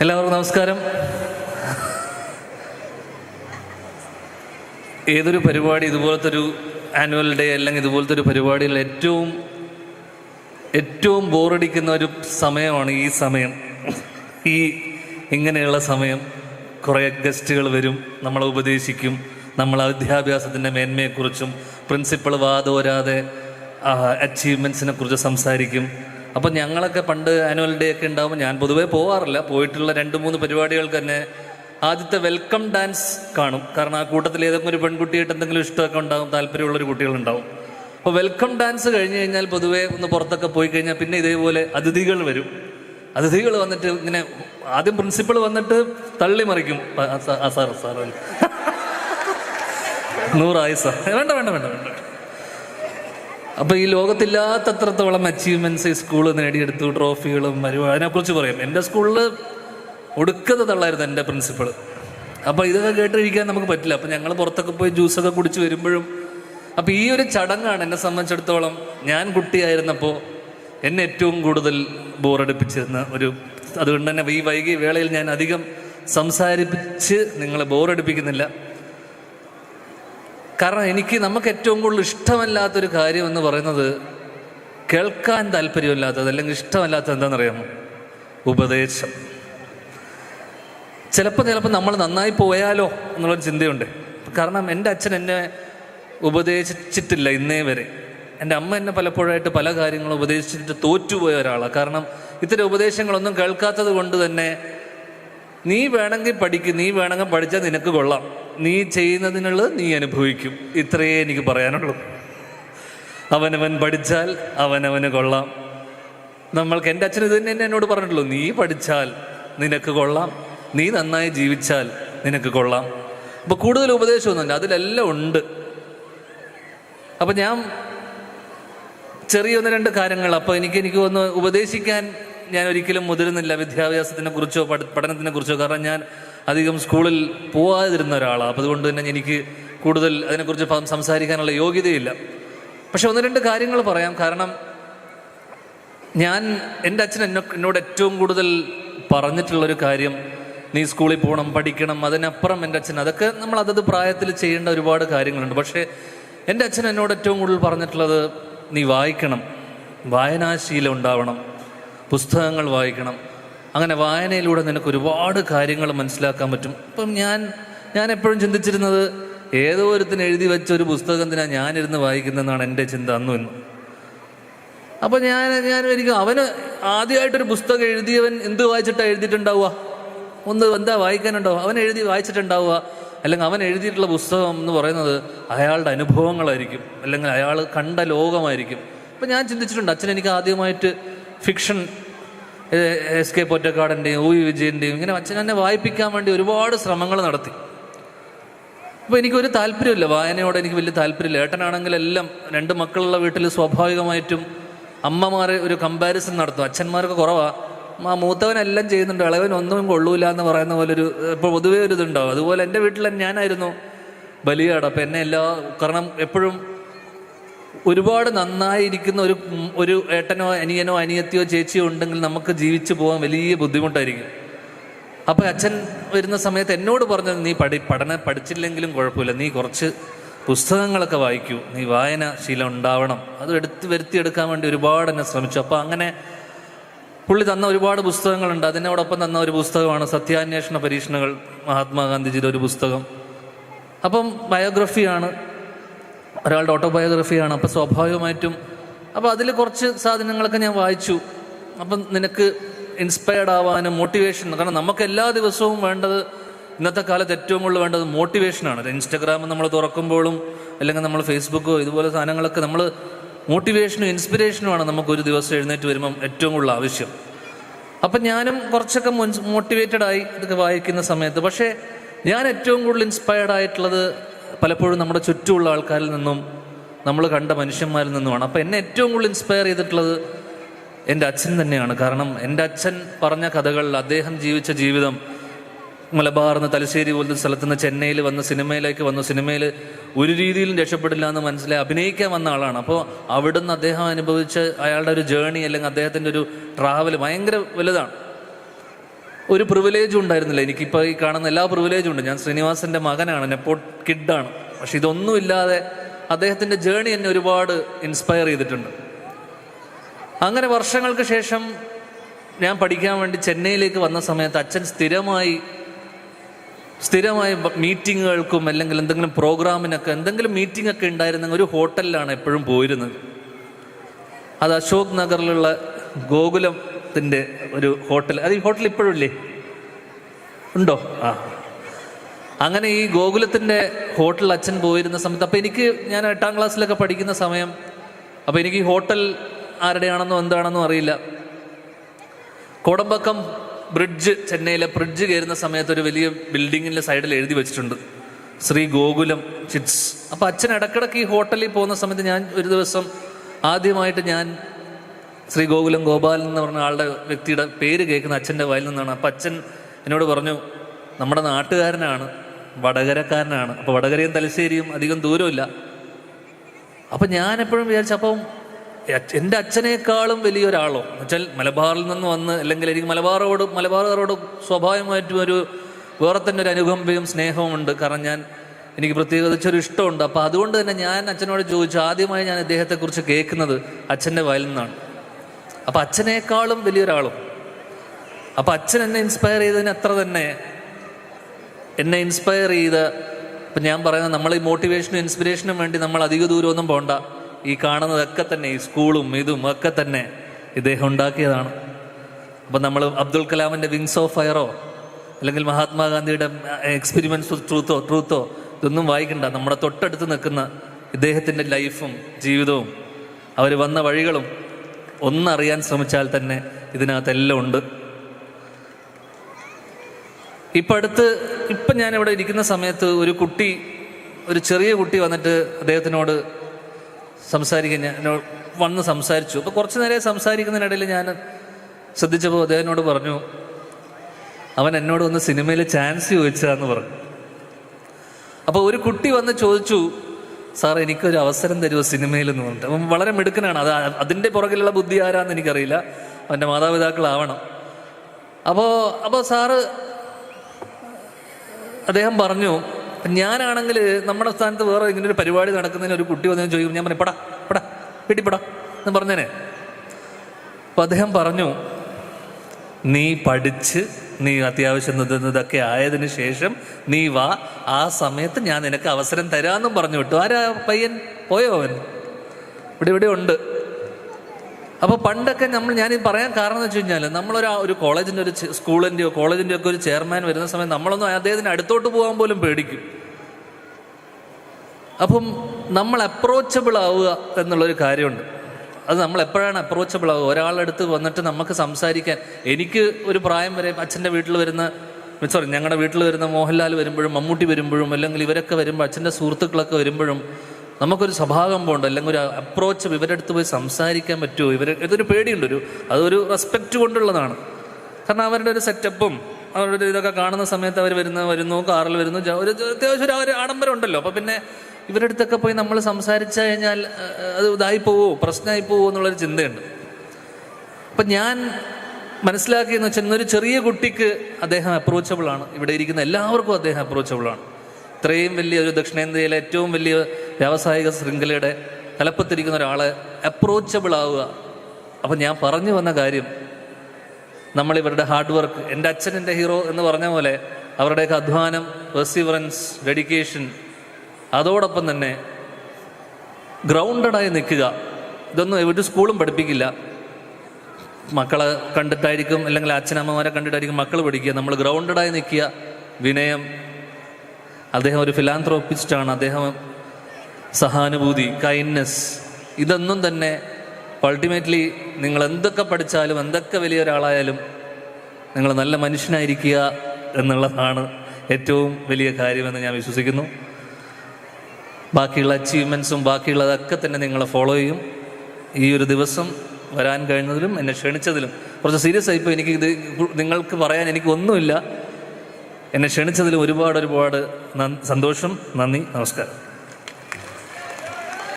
എല്ലാവർക്കും നമസ്കാരം. ഏതൊരു പരിപാടി ഇതുപോലത്തെ ഒരു ആനുവൽ ഡേ അല്ലെങ്കിൽ ഇതുപോലത്തെ ഒരു പരിപാടിയിൽ ഏറ്റവും ഏറ്റവും ബോറടിക്കുന്ന ഒരു സമയമാണ് ഈ സമയം. ഈ ഇങ്ങനെയുള്ള സമയം. കുറേ ഗസ്റ്റുകൾ വരും നമ്മളെ ഉപദേശിക്കും നമ്മൾ വിദ്യാഭ്യാസത്തിന്റെ മേന്മയെക്കുറിച്ചും പ്രിൻസിപ്പൾ വാദോരാതെ അച്ചീവ്മെൻസിനെ കുറിച്ച് സംസാരിക്കും. അപ്പം ഞങ്ങളൊക്കെ പണ്ട് ആനുവൽ ഡേ ഒക്കെ ഉണ്ടാകുമ്പോൾ ഞാൻ പൊതുവേ പോവാറില്ല. പോയിട്ടുള്ള രണ്ട് മൂന്ന് പരിപാടികൾക്ക് തന്നെ ആദ്യത്തെ വെൽക്കം ഡാൻസ് കാണും. കാരണം ആ കൂട്ടത്തിൽ ഏതെങ്കിലും ഒരു പെൺകുട്ടിയായിട്ട് എന്തെങ്കിലും ഇഷ്ടമൊക്കെ ഉണ്ടാകും താല്പര്യമുള്ളൊരു കുട്ടികളുണ്ടാവും അപ്പോൾ വെൽക്കം ഡാൻസ് കഴിഞ്ഞ് കഴിഞ്ഞാൽ പൊതുവേ ഒന്ന് പുറത്തൊക്കെ പോയി കഴിഞ്ഞാൽ പിന്നെ ഇതേപോലെ അതിഥികൾ വരും. അതിഥികൾ വന്നിട്ട് ഇങ്ങനെ ആദ്യം പ്രിൻസിപ്പൾ വന്നിട്ട് തള്ളി മറിക്കും. Sir sir. നൂറായി സാർ. വേണ്ട വേണ്ട വേണ്ട വേണ്ട. അപ്പൊ ഈ ലോകത്തില്ലാത്തത്രത്തോളം അച്ചീവ്മെന്റ്സ് ഈ സ്കൂൾ നേടിയെടുത്തു ട്രോഫികളും മരു അതിനെക്കുറിച്ച് പറയാം. എന്റെ സ്കൂളിൽ ഒടുക്കത്തെ തള്ളായിരുന്നു എന്റെ പ്രിൻസിപ്പൾ അപ്പോൾ ഇതൊക്കെ കേട്ടിരിക്കാൻ നമുക്ക് പറ്റില്ല. അപ്പോൾ ഞങ്ങൾ പുറത്തൊക്കെ പോയി ജ്യൂസൊക്കെ കുടിച്ച് വരുമ്പോഴും അപ്പോൾ ഈ ഒരു ചടങ്ങാണ് എന്നെ സംബന്ധിച്ചിടത്തോളം ഞാൻ കുട്ടിയായിരുന്നപ്പോൾ എന്നെ ഏറ്റവും കൂടുതൽ ബോറടിപ്പിച്ചിരുന്ന ഒരു അതുകൊണ്ട് തന്നെ ഈ വൈകിയ വേളയിൽ ഞാൻ അധികം സംസാരിപ്പിച്ച് നിങ്ങളെ ബോറടിപ്പിക്കുന്നില്ല. കാരണം എനിക്ക് നമുക്ക് ഏറ്റവും കൂടുതൽ ഇഷ്ടമല്ലാത്തൊരു കാര്യം എന്ന് പറയുന്നത് കേൾക്കാൻ താല്പര്യമില്ലാത്തത് അല്ലെങ്കിൽ ഇഷ്ടമല്ലാത്തത് എന്താണെന്നറിയാമോ? ഉപദേശം. ചിലപ്പോൾ ചിലപ്പോൾ നമ്മൾ നന്നായി പോയാലോ എന്നുള്ളൊരു ചിന്തയുണ്ട്. കാരണം എന്റെ അച്ഛൻ എന്നെ ഉപദേശിച്ചിട്ടില്ല ഇന്നേ വരെ. എന്റെ അമ്മ എന്നെ പലപ്പോഴായിട്ട് പല കാര്യങ്ങളും ഉപദേശിച്ചിട്ട് തോറ്റുപോയ ഒരാളാണ് കാരണം ഇത്തരം ഉപദേശങ്ങളൊന്നും കേൾക്കാത്തത് കൊണ്ട് തന്നെ നീ വേണമെങ്കിൽ പഠിക്കും നീ വേണമെങ്കിൽ പഠിച്ചാൽ നിനക്ക് കൊള്ളാം. നീ ചെയ്യുന്നതിനുള്ളത് നീ അനുഭവിക്കും. ഇത്രയേ എനിക്ക് പറയാനുള്ളൂ. അവനവൻ പഠിച്ചാൽ അവനവന് കൊള്ളാം. നമ്മൾക്ക് എന്റെ അച്ഛൻ ഇത് തന്നെ എന്നെ എന്നോട് പറഞ്ഞിട്ടുള്ളൂ നീ പഠിച്ചാൽ നിനക്ക് കൊള്ളാം. നീ നന്നായി ജീവിച്ചാൽ നിനക്ക് കൊള്ളാം. അപ്പോൾ കൂടുതൽ ഉപദേശമൊന്നുമില്ല അതിലെല്ലാം ഉണ്ട്. അപ്പം ഞാൻ ചെറിയ ഒന്ന് രണ്ട് കാര്യങ്ങൾ അപ്പോൾ എനിക്ക് എനിക്ക് ഒന്ന് ഉപദേശിക്കാൻ ഞാൻ ഒരിക്കലും മുതിരുന്നില്ല വിദ്യാഭ്യാസത്തിനെ കുറിച്ചോ പഠ പഠനത്തിനെ കുറിച്ചോ. കാരണം ഞാൻ അധികം സ്കൂളിൽ പോവാതിരുന്ന ഒരാളാണ് അപ്പോൾ അതുകൊണ്ട് തന്നെ എനിക്ക് കൂടുതൽ അതിനെക്കുറിച്ച് സംസാരിക്കാനുള്ള യോഗ്യതയില്ല. പക്ഷെ ഒന്ന് രണ്ട് കാര്യങ്ങൾ പറയാം. കാരണം ഞാൻ എന്റെ അച്ഛൻ എന്നെ എന്നോട് ഏറ്റവും കൂടുതൽ പറഞ്ഞിട്ടുള്ളൊരു കാര്യം നീ സ്കൂളിൽ പോകണം പഠിക്കണം അതിനപ്പുറം എന്റെ അച്ഛൻ അതൊക്കെ നമ്മൾ അതത് പ്രായത്തിൽ ചെയ്യേണ്ട ഒരുപാട് കാര്യങ്ങളുണ്ട്. പക്ഷേ എന്റെ അച്ഛൻ എന്നോട് ഏറ്റവും കൂടുതൽ പറഞ്ഞിട്ടുള്ളത് നീ വായിക്കണം വായനാശീലം ഉണ്ടാവണം പുസ്തകങ്ങൾ വായിക്കണം. അങ്ങനെ വായനയിലൂടെ നിനക്ക് ഒരുപാട് കാര്യങ്ങൾ മനസ്സിലാക്കാൻ പറ്റും. ഇപ്പം ഞാൻ ഞാൻ എപ്പോഴും ചിന്തിച്ചിരുന്നത് ഏതോ ഒരുത്തിന് എഴുതി വെച്ച ഒരു പുസ്തകം തന്നെ ഞാനിരുന്ന് വായിക്കുന്നതെന്നാണ് എന്റെ ചിന്ത അന്നും ഇന്നും. അപ്പം ഞാൻ ഞാൻ എനിക്ക് അവന് ആദ്യമായിട്ടൊരു പുസ്തകം എഴുതിയവൻ എന്ത് വായിച്ചിട്ടാണ് എഴുതിയിട്ടുണ്ടാവുക? ഒന്ന് എന്താ വായിക്കാനുണ്ടാവുക അവൻ എഴുതി വായിച്ചിട്ടുണ്ടാവുക. അല്ലെങ്കിൽ അവൻ എഴുതിയിട്ടുള്ള പുസ്തകം എന്ന് പറയുന്നത് അയാളുടെ അനുഭവങ്ങളായിരിക്കും. അല്ലെങ്കിൽ അയാൾ കണ്ട ലോകമായിരിക്കും. അപ്പം ഞാൻ ചിന്തിച്ചിട്ടുണ്ട് അച്ഛൻ എനിക്ക് ആദ്യമായിട്ട് ഫിക്ഷൻ എസ് കെ പൊറ്റക്കാടന്റെയും ഊ വി വിജയന്റെയും ഇങ്ങനെ അച്ഛൻ എന്നെ വായിപ്പിക്കാൻ വേണ്ടി ഒരുപാട് ശ്രമങ്ങൾ നടത്തി. അപ്പോൾ എനിക്കൊരു താല്പര്യമില്ല. വായനയോട് എനിക്ക് വലിയ താല്പര്യമില്ല. ഏട്ടനാണെങ്കിൽ എല്ലാം രണ്ട് മക്കളുള്ള വീട്ടിൽ സ്വാഭാവികമായിട്ടും അമ്മമാരെ ഒരു കമ്പാരിസൺ നടത്തും. അച്ഛന്മാരൊക്കെ കുറവാണ് ആ മൂത്തവനെല്ലാം ചെയ്യുന്നുണ്ട്. ഇളവൻ ഒന്നും കൊള്ളൂല എന്ന് പറയുന്ന പോലെ ഒരു ഇപ്പോൾ പൊതുവേ ഒരു ഇതുണ്ടാവും. അതുപോലെ എന്റെ വീട്ടിൽ ഞാനായിരുന്നു ബലിയാട്. അപ്പം എന്നെ എല്ലാ കാരണം എപ്പോഴും ഒരുപാട് നന്നായിരിക്കുന്ന ഒരു ഒരു ഏട്ടനോ അനിയനോ അനിയത്തിയോ ചേച്ചിയോ ഉണ്ടെങ്കിൽ നമുക്ക് ജീവിച്ചു പോകാൻ വലിയ ബുദ്ധിമുട്ടായിരിക്കും. അപ്പോൾ അച്ഛൻ വരുന്ന സമയത്ത് എന്നോട് പറഞ്ഞത് നീ പഠി പഠന പഠിച്ചില്ലെങ്കിലും കുഴപ്പമില്ല. നീ കുറച്ച് പുസ്തകങ്ങളൊക്കെ വായിക്കൂ. നീ വായന ശീലം ഉണ്ടാവണം. അത് എടുത്ത് വരുത്തിയെടുക്കാൻ വേണ്ടി ഒരുപാട് എന്നെ ശ്രമിച്ചു. അപ്പോൾ അങ്ങനെ പുള്ളി തന്ന ഒരുപാട് പുസ്തകങ്ങളുണ്ട്. അതിനോടൊപ്പം തന്ന ഒരു പുസ്തകമാണ് സത്യാന്വേഷണ പരീക്ഷണങ്ങൾ. മഹാത്മാഗാന്ധിജിയുടെ ഒരു പുസ്തകം. അപ്പം ബയോഗ്രഫിയാണ്. ഒരാളുടെ ഓട്ടോബയോഗ്രഫിയാണ്. അപ്പോൾ സ്വാഭാവികമായിട്ടും അപ്പോൾ അതിൽ കുറച്ച് സാധനങ്ങളൊക്കെ ഞാൻ വായിച്ചു. അപ്പം നിനക്ക് ഇൻസ്പയർഡ് ആവാനും മോട്ടിവേഷൻ കാരണം നമുക്ക് എല്ലാ ദിവസവും വേണ്ടത് ഇന്നത്തെ കാലത്ത് ഏറ്റവും കൂടുതൽ വേണ്ടത് മോട്ടിവേഷനാണ് ഇൻസ്റ്റഗ്രാം നമ്മൾ തുറക്കുമ്പോഴും അല്ലെങ്കിൽ നമ്മൾ ഫേസ്ബുക്കോ ഇതുപോലെ സാധനങ്ങളൊക്കെ നമ്മൾ മോട്ടിവേഷനും ഇൻസ്പിറേഷനുമാണ് നമുക്ക് ഒരു ദിവസം എഴുന്നേറ്റ് വരുമ്പം ഏറ്റവും കൂടുതൽ ആവശ്യം. അപ്പം ഞാനും കുറച്ചൊക്കെ മോട്ടിവേറ്റഡ് ആയി ഇതൊക്കെ വായിക്കുന്ന സമയത്ത്. പക്ഷേ ഞാൻ ഏറ്റവും കൂടുതൽ ഇൻസ്പയർഡ് ആയിട്ടുള്ളത് പലപ്പോഴും നമ്മുടെ ചുറ്റുമുള്ള ആൾക്കാരിൽ നിന്നും നമ്മൾ കണ്ട മനുഷ്യന്മാരിൽ നിന്നുമാണ്. അപ്പം എന്നെ ഏറ്റവും കൂടുതൽ ഇൻസ്പയർ ചെയ്തിട്ടുള്ളത് എന്റെ അച്ഛൻ തന്നെയാണ്. കാരണം എന്റെ അച്ഛൻ പറഞ്ഞ കഥകൾ അദ്ദേഹം ജീവിച്ച ജീവിതം മലബാറിന്ന് തലശ്ശേരി പോലത്തെ സ്ഥലത്ത് നിന്ന് ചെന്നൈയിൽ വന്ന് സിനിമയിലേക്ക് വന്നു സിനിമയിൽ ഒരു രീതിയിലും രക്ഷപ്പെടില്ല എന്ന് മനസ്സിലായി അഭിനയിക്കാൻ വന്ന ആളാണ്. അപ്പോൾ അവിടുന്ന് അദ്ദേഹം അനുഭവിച്ച അയാളുടെ ഒരു ജേണി അല്ലെങ്കിൽ അദ്ദേഹത്തിന്റെ ഒരു ട്രാവൽ ഭയങ്കര വലുതാണ്. ഒരു പ്രിവിലേജും ഉണ്ടായിരുന്നില്ല. എനിക്കിപ്പോൾ ഈ കാണുന്ന എല്ലാ പ്രിവിലേജും ഉണ്ട്. ഞാൻ ശ്രീനിവാസിന്റെ മകനാണ്. നെപ്പോ കിഡാണ് പക്ഷെ ഇതൊന്നുമില്ലാതെ അദ്ദേഹത്തിന്റെ ജേണി എന്നെ ഒരുപാട് ഇൻസ്പയർ ചെയ്തിട്ടുണ്ട്. അങ്ങനെ വർഷങ്ങൾക്ക് ശേഷം ഞാൻ പഠിക്കാൻ വേണ്ടി ചെന്നൈയിലേക്ക് വന്ന സമയത്ത് അച്ഛൻ സ്ഥിരമായി സ്ഥിരമായി മീറ്റിങ്ങുകൾക്കും അല്ലെങ്കിൽ എന്തെങ്കിലും പ്രോഗ്രാമിനൊക്കെ എന്തെങ്കിലും മീറ്റിംഗ് ഒക്കെ ഉണ്ടായിരുന്നെങ്കിൽ ഒരു ഹോട്ടലിലാണ് എപ്പോഴും പോയിരുന്നത്. അത് അശോക് നഗറിലുള്ള ഗോകുലത്തിന്റെ ഒരു ഹോട്ടൽ. അത് ഈ ഹോട്ടൽ ഇപ്പോഴും ഇല്ലേ? ഉണ്ടോ? ആ. അങ്ങനെ ഈ ഗോകുലത്തിന്റെ ഹോട്ടൽ അച്ഛൻ പോയിരുന്ന സമയത്ത് അപ്പോൾ എനിക്ക് ഞാൻ എട്ടാം ക്ലാസ്സിലൊക്കെ പഠിക്കുന്ന സമയം അപ്പോൾ എനിക്ക് ഈ ഹോട്ടൽ ആരുടെയാണെന്നോ എന്താണെന്നോ അറിയില്ല. കോടമ്പക്കം ബ്രിഡ്ജ് ചെന്നൈയിലെ ബ്രിഡ്ജ് കയറുന്ന സമയത്ത് ഒരു വലിയ ബിൽഡിങ്ങിന്റെ സൈഡിൽ എഴുതി വെച്ചിട്ടുണ്ട്. ശ്രീ ഗോകുലം ചിറ്റ്സ്. അപ്പോൾ അച്ഛൻ ഇടക്കിടക്ക് ഈ ഹോട്ടലിൽ പോകുന്ന സമയത്ത് ഞാൻ ഒരു ദിവസം ആദ്യമായിട്ട് ഞാൻ ശ്രീ ഗോകുലം ഗോപാലൻ എന്ന് പറഞ്ഞ ആളുടെ വ്യക്തിയുടെ പേര് കേൾക്കുന്ന അച്ഛന്റെ വായിൽ നിന്നാണ്. അപ്പം അച്ഛൻ എന്നോട് പറഞ്ഞു നമ്മുടെ നാട്ടുകാരനാണ് വടകരക്കാരനാണ്. അപ്പോൾ വടകരയും തലശ്ശേരിയും അധികം ദൂരമില്ല അപ്പം ഞാൻ എപ്പോഴും വിചാരിച്ചു അപ്പം എന്റെ അച്ഛനേക്കാളും വലിയൊരാളോ എന്നുവെച്ചാൽ മലബാറിൽ നിന്ന് വന്ന് അല്ലെങ്കിൽ എനിക്ക് മലബാറോട് മലബാറുകാരോട് സ്വാഭാവികമായിട്ടും ഒരു വേറെ തന്നെ ഒരു അനുകമ്പയും സ്നേഹവും ഉണ്ട്. കാരണം ഞാൻ എനിക്ക് പ്രത്യേകിച്ചൊരു ഇഷ്ടമുണ്ട്. അപ്പോൾ അതുകൊണ്ട് തന്നെ ഞാൻ അച്ഛനോട് ചോദിച്ചു ആദ്യമായി ഞാൻ ഇദ്ദേഹത്തെക്കുറിച്ച് കേൾക്കുന്നത് അച്ഛന്റെ വയലിൽ നിന്നാണ്. അപ്പം അച്ഛനേക്കാളും വലിയൊരാളും. അപ്പം അച്ഛൻ എന്നെ ഇൻസ്പയർ ചെയ്തതിന് അത്ര തന്നെ. എന്നെ ഇൻസ്പയർ ചെയ്ത് ഇപ്പം ഞാൻ പറയുന്നത് നമ്മൾ ഈ മോട്ടിവേഷനും ഇൻസ്പിറേഷനും വേണ്ടി നമ്മൾ അധിക ദൂരമൊന്നും പോണ്ട. ഈ കാണുന്നതൊക്കെ തന്നെ ഈ സ്കൂളും ഇതും ഒക്കെ തന്നെ ഇദ്ദേഹം ഉണ്ടാക്കിയതാണ്. അപ്പം നമ്മൾ അബ്ദുൽ കലാമിന്റെ വിങ്സ് ഓഫ് ഫയറോ അല്ലെങ്കിൽ മഹാത്മാഗാന്ധിയുടെ എക്സ്പെരിമെന്റ്സ് ഓഫ് ട്രൂത്തോ ട്രൂത്തോ ഇതൊന്നും വായിക്കണ്ട. നമ്മുടെ തൊട്ടടുത്ത് നിൽക്കുന്ന ഇദ്ദേഹത്തിന്റെ ലൈഫും ജീവിതവും അവർ വന്ന വഴികളും ഒന്നറിയാൻ ശ്രമിച്ചാൽ തന്നെ ഇതിനകത്തെല്ലാം ഉണ്ട്. ഇപ്പം അടുത്ത് ഇപ്പം ഞാൻ ഇവിടെ ഇരിക്കുന്ന സമയത്ത് ഒരു കുട്ടി ഒരു ചെറിയ കുട്ടി വന്നിട്ട് അദ്ദേഹത്തിനോട് സംസാരിക്കാൻ ഞാൻ വന്ന് സംസാരിച്ചു. അപ്പോൾ കുറച്ച് നേരം സംസാരിക്കുന്നതിനിടയിൽ ഞാൻ ശ്രദ്ധിച്ചപ്പോൾ അദ്ദേഹത്തിനോട് പറഞ്ഞു അവൻ എന്നോട് വന്ന് സിനിമയിൽ ചാൻസ് ചോദിച്ചതാന്ന് പറഞ്ഞു. അപ്പോൾ ഒരു കുട്ടി വന്ന് ചോദിച്ചു സാർ എനിക്കൊരു അവസരം തരുമോ സിനിമയിൽ എന്ന് പറഞ്ഞിട്ട്? അപ്പം വളരെ മിടുക്കനാണ്. അത് അതിന്റെ പുറകിലുള്ള ബുദ്ധി ആരാന്ന് എനിക്കറിയില്ല. അവന്റെ മാതാപിതാക്കളാവണം. അപ്പോൾ അപ്പോൾ സാറ് അദ്ദേഹം പറഞ്ഞു ഞാനാണെങ്കിൽ നമ്മുടെ സ്ഥാനത്ത് വേറെ ഇങ്ങനെ ഒരു പരിപാടി നടക്കുന്നതിന് ഒരു കുട്ടി വന്നു ചോദിക്കും ഞാൻ പറഞ്ഞു പടാ പടാ വീട്ടിൽ എന്ന് പറഞ്ഞേനെ. അപ്പോൾ അദ്ദേഹം പറഞ്ഞു നീ പഠിച്ച് നീ അത്യാവശ്യം നിന്നതൊക്കെ ആയതിന് ശേഷം നീ വാ. ആ സമയത്ത് ഞാൻ നിനക്ക് അവസരം തരാമെന്നും പറഞ്ഞു വിട്ടു ആരാ പയ്യൻ? പോയോ അവൻ? ഇവിടെ ഇവിടെ ഉണ്ട്. അപ്പോൾ പണ്ടൊക്കെ നമ്മൾ ഞാൻ പറയാൻ കാരണം എന്ന് വെച്ച് കഴിഞ്ഞാൽ നമ്മളൊരു ഒരു കോളേജിന്റെ ഒരു സ്കൂളിന്റെയോ കോളേജിന്റെയോ ഒക്കെ ഒരു ചെയർമാൻ വരുന്ന സമയത്ത് നമ്മളൊന്നും അദ്ദേഹത്തിന് അടുത്തോട്ട് പോകാൻ പോലും പേടിക്കും. അപ്പം നമ്മൾ അപ്രോച്ചബിൾ ആവുക എന്നുള്ളൊരു കാര്യമുണ്ട്. അത് നമ്മൾ എപ്പോഴാണ് അപ്രോച്ചബിൾ ആവുക? ഒരാളുടെ അടുത്ത് വന്നിട്ട് നമുക്ക് സംസാരിക്കാൻ. എനിക്ക് ഒരു പ്രായം വരെ അച്ഛന്റെ വീട്ടിൽ വരുന്ന സോറി ഞങ്ങളുടെ വീട്ടിൽ വരുന്ന മോഹൻലാൽ വരുമ്പോഴും മമ്മൂട്ടി വരുമ്പോഴും അല്ലെങ്കിൽ ഇവരൊക്കെ വരുമ്പോൾ അച്ഛന്റെ സുഹൃത്തുക്കളൊക്കെ വരുമ്പോഴും നമുക്കൊരു സ്വഭാവം പോകണ്ടോ അല്ലെങ്കിൽ ഒരു അപ്രോച്ച് ഇവരുടെ അടുത്ത് പോയി സംസാരിക്കാൻ പറ്റുമോ? ഇവർ ഇതൊരു പേടിയുണ്ട്. ഒരു അതൊരു റെസ്പെക്റ്റ് കൊണ്ടുള്ളതാണ്. കാരണം അവരുടെ ഒരു സെറ്റപ്പും അവരുടെ ഇതൊക്കെ കാണുന്ന സമയത്ത് അവർ വരുന്ന വരുന്നു കാറിൽ വരുന്നു ഒരു അത്യാവശ്യം ഒരു ആഡംബരം ഉണ്ടല്ലോ. അപ്പം പിന്നെ ഇവരുടെ അടുത്തൊക്കെ പോയി നമ്മൾ സംസാരിച്ചു കഴിഞ്ഞാൽ അത് ഇതായി പോവോ പ്രശ്നമായി പോവോ എന്നുള്ളൊരു ചിന്തയുണ്ട്. അപ്പം ഞാൻ മനസ്സിലാക്കിയെന്ന് വെച്ചാൽ ഇന്നൊരു ചെറിയ കുട്ടിക്ക് അദ്ദേഹം അപ്രോച്ചബിൾ ആണ്. ഇവിടെ ഇരിക്കുന്ന എല്ലാവർക്കും അദ്ദേഹം അപ്രോച്ചബിൾ ആണ്. ഇത്രയും വലിയ ഒരു ദക്ഷിണേന്ത്യയിലെ ഏറ്റവും വലിയ വ്യാവസായിക ശൃംഖലയുടെ തലപ്പത്തിരിക്കുന്ന ഒരാളെ അപ്രോച്ചബിൾ ആവുക. അപ്പം ഞാൻ പറഞ്ഞു വന്ന കാര്യം നമ്മൾ ഇവരുടെ ഹാർഡ് വർക്ക് എന്റെ അച്ഛൻ എന്റെ ഹീറോ എന്ന് പറഞ്ഞ പോലെ അവരുടെയൊക്കെ അധ്വാനം പെർസിവറൻസ് ഡെഡിക്കേഷൻ അതോടൊപ്പം തന്നെ ഗ്രൗണ്ടഡായി നിൽക്കുക. ഇതൊന്നും ഒരു സ്കൂളും പഠിപ്പിക്കില്ല. മക്കളെ കണ്ടിട്ടായിരിക്കും അല്ലെങ്കിൽ അച്ഛനമ്മമാരെ കണ്ടിട്ടായിരിക്കും മക്കൾ പഠിക്കുക. നമ്മൾ ഗ്രൗണ്ടഡായി നിൽക്കുക. വിനയം. അദ്ദേഹം ഒരു ഫിലാന്ത്രോപ്പിസ്റ്റാണ് അദ്ദേഹം സഹാനുഭൂതി കൈൻഡ്നെസ് ഇതൊന്നും തന്നെ അൾട്ടിമേറ്റ്ലി നിങ്ങൾ എന്തൊക്കെ പഠിച്ചാലും എന്തൊക്കെ വലിയ ഒരാളായാലും നിങ്ങൾ നല്ല മനുഷ്യനായിരിക്കുക എന്നുള്ളതാണ് ഏറ്റവും വലിയ കാര്യമെന്ന് ഞാൻ വിശ്വസിക്കുന്നു. ബാക്കിയുള്ള അച്ചീവ്മെന്റ്സും ബാക്കിയുള്ളതൊക്കെ തന്നെ നിങ്ങളെ ഫോളോ ചെയ്യും. ഈ ഒരു ദിവസം വരാൻ കഴിഞ്ഞതിലും എന്നെ ക്ഷണിച്ചതിലും. കുറച്ച് സീരിയസ് ആയിപ്പോൾ എനിക്ക് ഇത് നിങ്ങൾക്ക് പറയാൻ എനിക്ക് ഒന്നുമില്ല. എന്നെ ക്ഷണിച്ചതിലും ഒരുപാട് ഒരുപാട് സന്തോഷം. നന്ദി. നമസ്കാരം.